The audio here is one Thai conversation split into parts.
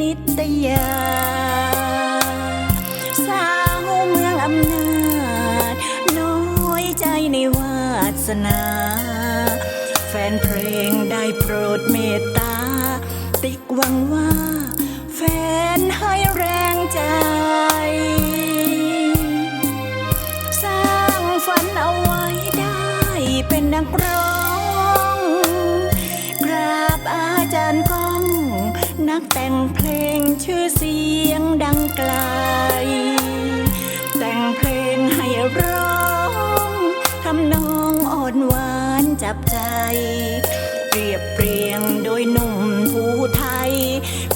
นิตยา สาวเมืองอำนาจ น้อยใจในวาสนา แฟนเพลงได้โปรดเมตตา ติ๊กหวังว่า แฟนให้แรงใจ สร้างฝันเอาไว้ได้เป็นนักร้ ชื่อเสียงดังไกล แต่งเพลงให้ร้องทำนองอ่อนหวานจับใจเปรียบเปรียงโดยหนุ่มผู้ไทย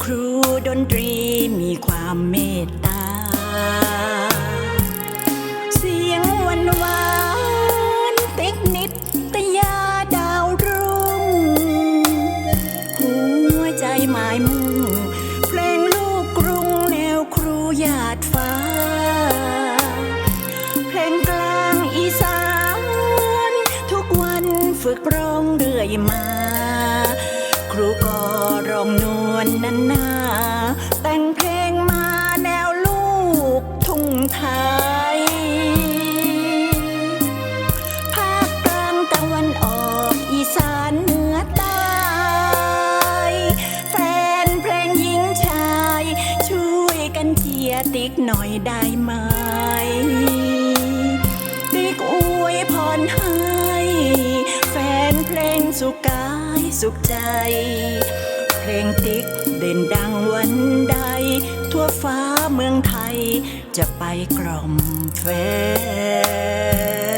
ครูดนตรีมีความเมตตา เสียงวานหวานๆติ๊กนิดตยาดาวรุ่ง หัวใจหมายมุ่ กร้องเรื่อยมา ครูก็ร้องนวลนันนาแต่งเพลงมาแนวลูกทุ่งไทย ภาคกลางตะวันออกอีสานเหนือใต้แฟนเพลงหญิงชาย ช่วยกันเชียร์ติ๊กหน่อยได้ไหมติ๊กอวยพรให้ นเพลงสุขกายสุขใจ เพลงติ๊กเด่นดังวันใด ทั่วฟ้าเมืองไทยจะไปกล่อมแฟน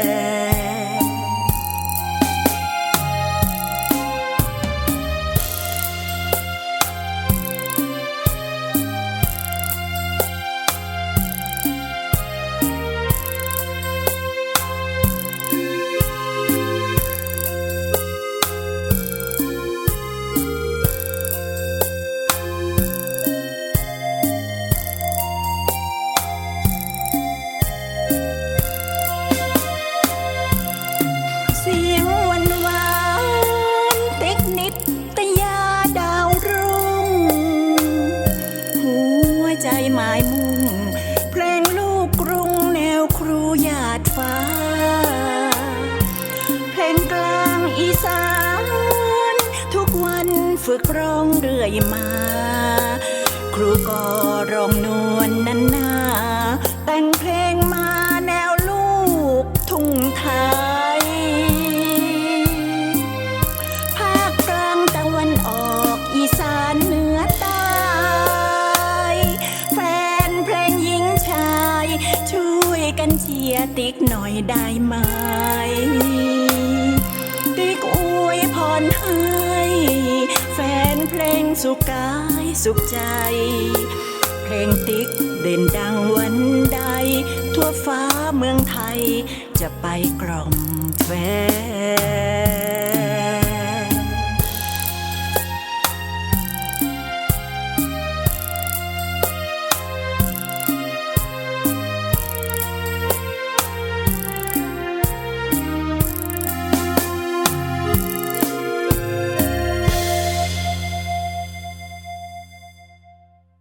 ใจหมายมุ่ง เพลงลูกกรุงแนวครูหยาดฟ้า เพลงกลางอีสาน ทุกวันฝึกร้องเรื่อยมา ครูก็ร้องนวลนันน ช่วยกันเชียร์ติ๊กหน่อยได้ไหม ติ๊กอวยพรให้ แฟนเพลงสุขกายสุขใจ เพลงติ๊กเด่นดังวันใด ทั่วฟ้าเมืองไทยจะไปกล่อมแฟน